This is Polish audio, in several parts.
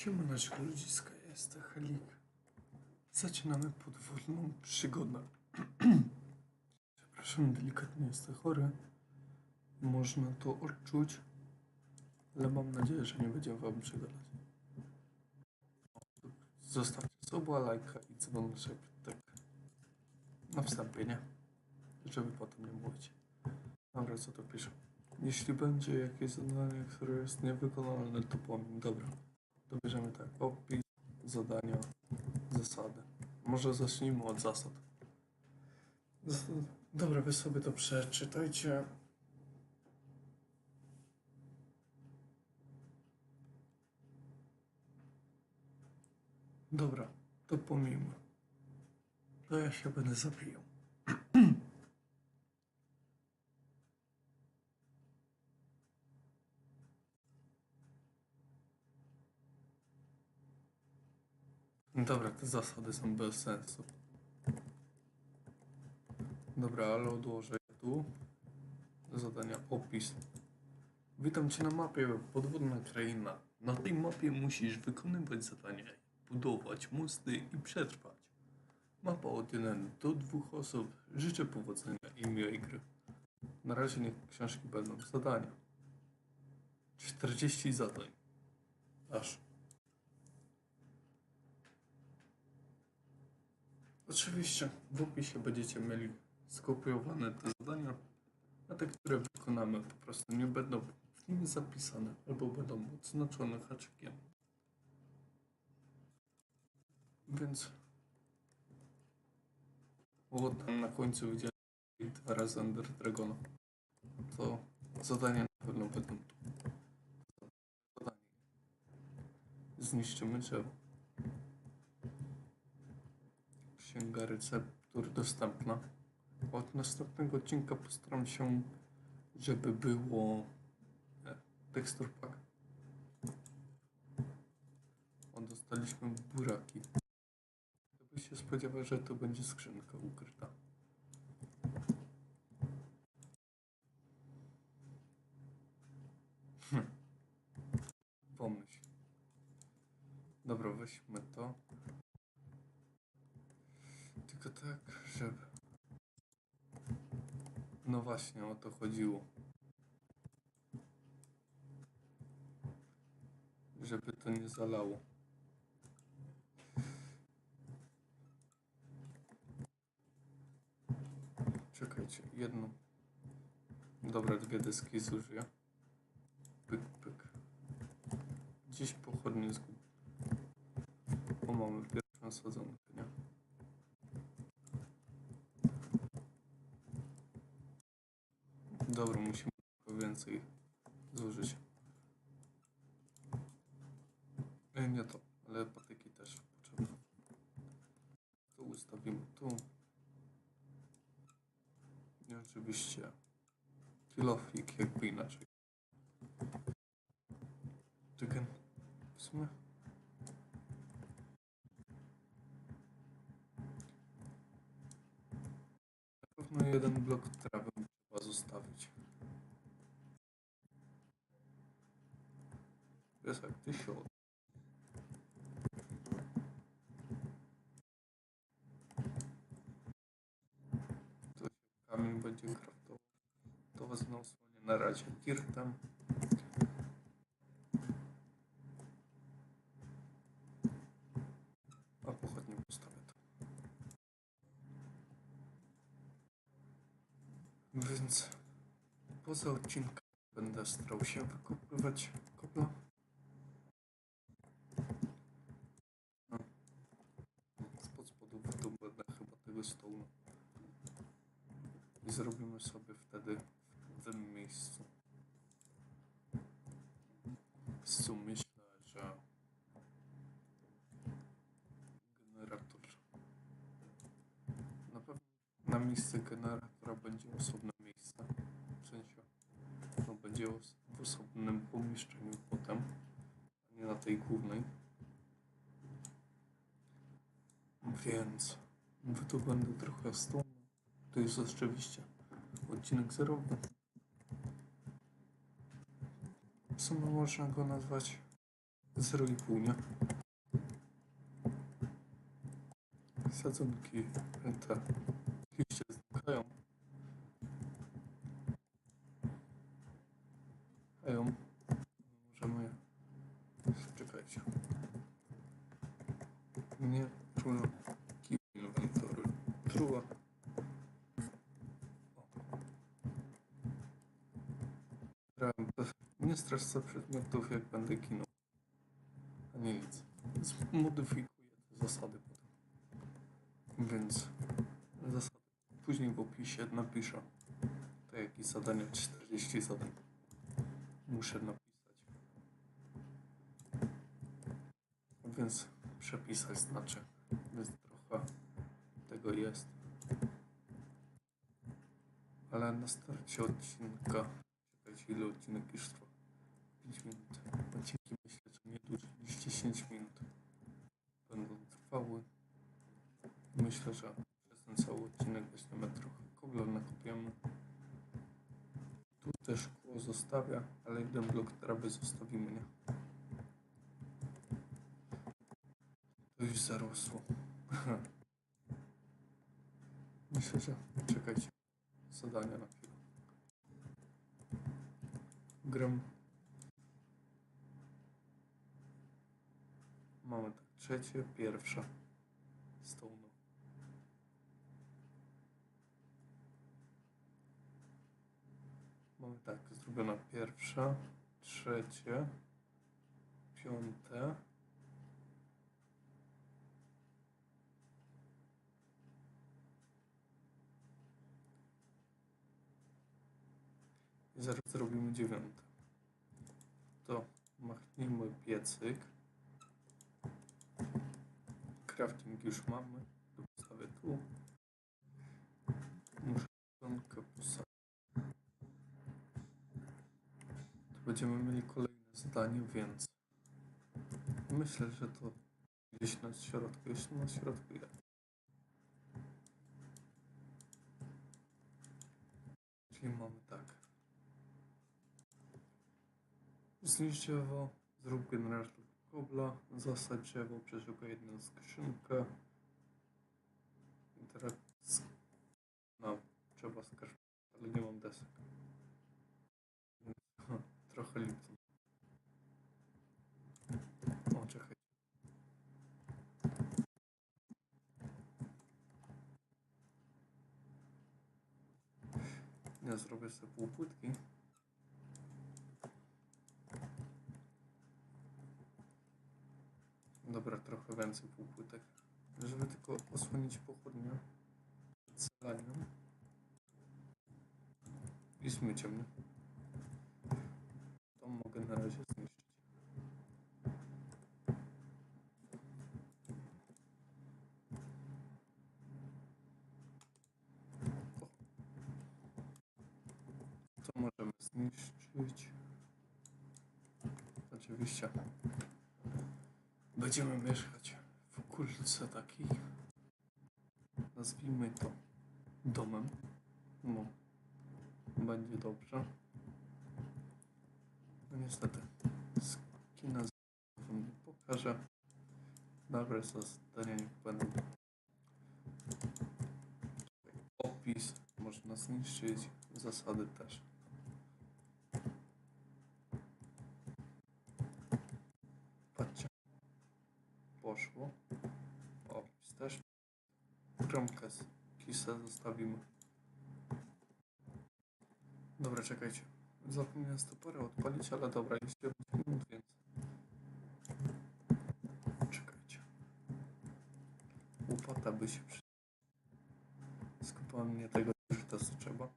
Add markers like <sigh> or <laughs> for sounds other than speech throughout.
Siemaneczko ludziska, jest Helik. Zaczynamy podwójną przygodę. <clears throat> Przepraszam, delikatnie jestem chory. Można to odczuć, ale mam nadzieję, że nie będzie wam przegadać. Zostawcie suba, lajka i dzwoneczek tak na wstępie, nie? Żeby potem nie mówić. Dobra, co to pisze? Jeśli będzie jakieś zadanie, które jest niewykonalne, to powiem. Dobra. To bierzemy tak, opis, zadania, zasady. Może zacznijmy od zasad. Dobra, wy sobie to przeczytajcie. Dobra, to pomijmy. To ja się będę zabijał. Dobra, te zasady są bez sensu. Dobra, ale odłożę tu. Zadania opis. Witam cię na mapie Podwodna Kraina. Na tej mapie musisz wykonywać zadania, budować mosty i przetrwać. Mapa od 1 do 2 osób. Życzę powodzenia i miłej gry. Na razie niech książki będą zadania. 40 zadań. Aż. Oczywiście w opisie będziecie mieli skopiowane te zadania, a te, które wykonamy po prostu nie będą w nim zapisane albo będą odznaczone haczykiem. Więc o, tam na końcu widziałem dwa razy Ender Dragona. To zadania na pewno będą tu. Zadanie. Zniszczymy drzewo. Księga receptur dostępna. Od następnego odcinka postaram się, żeby było e, tekstur pack. O, dostaliśmy buraki. Kto by się spodziewał, że to będzie skrzynka ukryta. Hm. Pomyśl. Dobra, weźmy to. Tylko tak, żeby. No właśnie, o to chodziło. Żeby to nie zalało. Czekajcie, jedną. Dobra, dwie deski zużyję. Pyk, pyk. Gdzieś pochodnie zgub. O, mamy pierwszą sadzonkę, nie? Dobra, musimy więcej zużyć. Nie to, ale patyki też potrzebne. To ustawimy tu. I oczywiście kilofik jakby inaczej. Czekaj, w sumie. Na pewno jeden blok trawy trzeba zostawić. Piesek, ty się od... To się kamień będzie kraftował. To wezmę osłonię na razie kirtem. A pochodnie postawię to. Więc poza odcinkiem będę starał się wykopywać kopla. No. Spod spodów tu będę chyba tego stołu. I zrobimy sobie wtedy w tym miejscu. Co myślę, że generator. Na pewno na miejsce generatora będzie sensie, os- w osobnym pomieszczeniu potem, a nie na tej głównej. Więc wy tu będę trochę stąd. To jest oczywiście odcinek zerowy. W sumie można go nazwać 0,5, nie? Sadzonki, te liście Nie straszca przedmiotów, jak będę kinął. A nie nic. Zmodyfikuję te zasady potem. Więc zasady. Później w opisie napiszę. Tak jak i zadania 40 zadań. Muszę napisać. Więc przepisać znaczy. Więc trochę tego jest. Ale na starcie odcinka ile odcinek już trwa? 5 minut. Odcinki myślę, że nie dłużej niż 10 minut będą trwały. Myślę, że przez ten cały odcinek weźmiemy trochę kobla, nakopiemy. Tu też szkło zostawia, ale jeden blok trawy zostawimy, nie? To już zarosło. <laughs> Myślę, że... Czekajcie. Zadania na chwilę. Mamy tak, trzecie, pierwsza. Stone. Mamy tak, zrobiona pierwsza, trzecie, piąte. Zaraz zrobimy dziewiąte. To machnijmy piecyk. Crafting już mamy. To Postawię tu. Muszę tonkę posadzić. Tu będziemy mieli kolejne zdanie, więc myślę, że to gdzieś na środku, jeszcze na środku jest. Czyli mamy tak. Zniszcz drzewo, zrób generator kobla, zasadź drzewo, przeszukaj jedną skrzynkę. I teraz no, trzeba skarż, ale nie mam desek. Trochę lipton. O, czekaj. Ja zrobię sobie pół płytki. Trochę więcej półpłytek. Żeby tylko osłonić pochodnie przed zalaniem i zmyciem. To mogę na razie zniszczyć. O. To możemy zniszczyć. Oczywiście. Będziemy mieszkać w okolicy takiej, nazwijmy to domem. No, będzie dobrze. No niestety, skina z- wam nie pokażę. Dobra, za zdania niech będą. Opis można zniszczyć, zasady też. Patrzcie poszło. Opis też. Kromkę z kisa zostawimy. Dobra, czekajcie. Zapomniałem stoperę odpalić, ale dobra, jest 9 minut, więc... Czekajcie. Łopata by się przy... Skupałem nie tego, że to trzeba.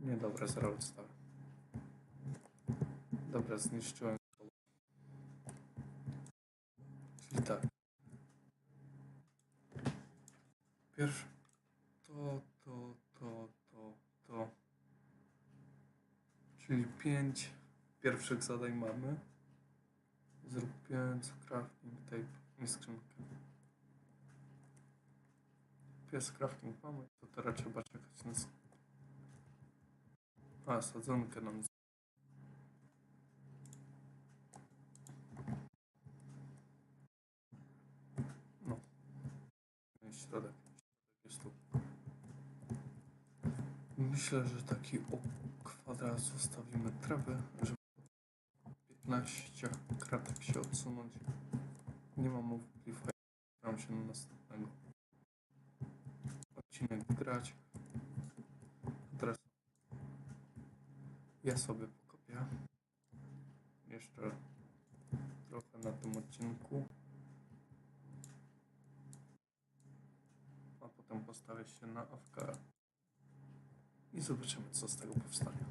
Nie, dobra, zaraz odstawię. Dobra, zniszczyłem Czyli tak. Pierwsze. To, to, to, to, to. Czyli pięć pierwszych zadań mamy. Zrób 5 crafting tape i skrzynkę. Pies crafting mamy, to teraz trzeba czekać na... A, sadzonkę nam No. Środek. Myślę, że taki kwadrat zostawimy trawę, żeby 15 kratek się odsunąć. Nie mam wątpliwości, staram się na następnego odcinek grać. Teraz ja sobie pokopię jeszcze trochę na tym odcinku. Postawię się na AFK i zobaczymy co z tego powstanie.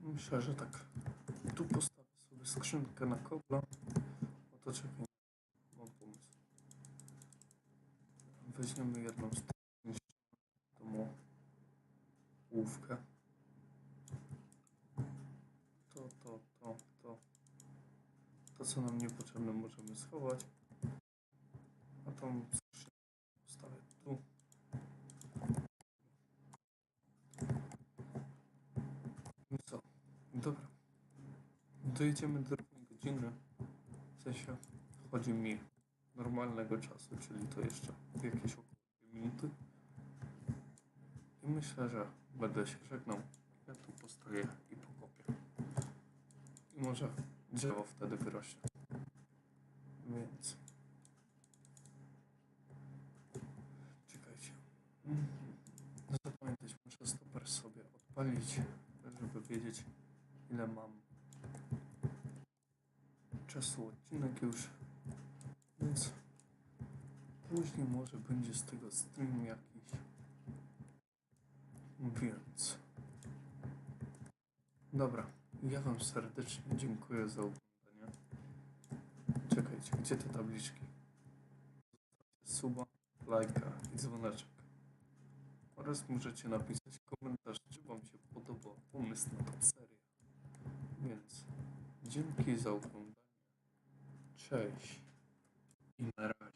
Myślę, że tak tu postawię sobie skrzynkę na kobla. Oto czekaj, mam pomysł. Weźmiemy jedną z tych tą łówkę. To, to, to, to. To, co nam niepotrzebne, możemy schować. A tą skrzynkę tu. No co? Dobra. Dojedziemy do równej godziny. W sensie chodzi mi normalnego czasu, czyli to jeszcze jakieś około 2 minuty. I myślę, że będę się żegnał. Ja tu postoję i pokopię. I może drzewo wtedy wyrośnie. Więc. Czekajcie. Mhm. No zapamiętać, muszę stoper sobie odpalić, żeby wiedzieć ile mam czasu odcinek już. Więc później może będzie z tego stream jakiś. Więc. Dobra, ja Wam serdecznie dziękuję za oglądanie. Czekajcie, gdzie te tabliczki? Suba, lajka i dzwoneczek. Oraz możecie napisać komentarz, czy Wam się podoba pomysł na tę serię. Więc dzięki za oglądanie. Cześć i na razie.